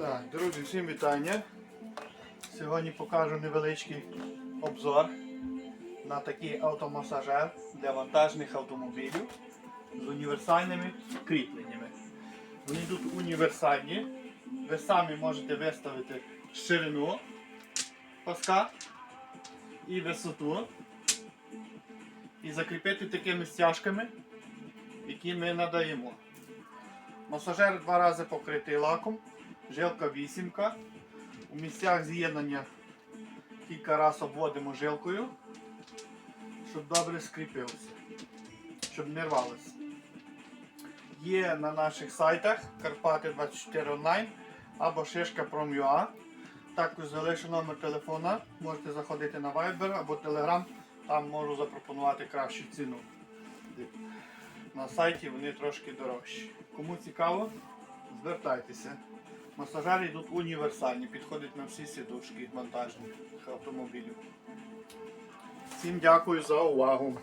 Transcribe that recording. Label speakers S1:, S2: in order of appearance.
S1: Так, друзі, всім вітання. Сьогодні покажу невеличкий обзор на такий автомасажер для вантажних автомобілів з універсальними кріпленнями. Вони тут універсальні. Ви самі можете виставити ширину паска і висоту. І закріпити такими стяжками, які ми надаємо. Масажер два рази покритий лаком, жилка вісімка. У місцях з'єднання кілька разів обводимо жилкою, щоб добре скріпився, щоб не рвалося. Є на наших сайтах Карпати 24 онлайн або Шишка Prom.ua. Також залишу номер телефона, можете заходити на Viber або Telegram, там можу запропонувати кращу ціну. На сайті вони трошки дорожчі. Кому цікаво, звертайтеся. Масажери йдуть універсальні, підходять на всі сідушки вантажних автомобілів. Всім дякую за увагу.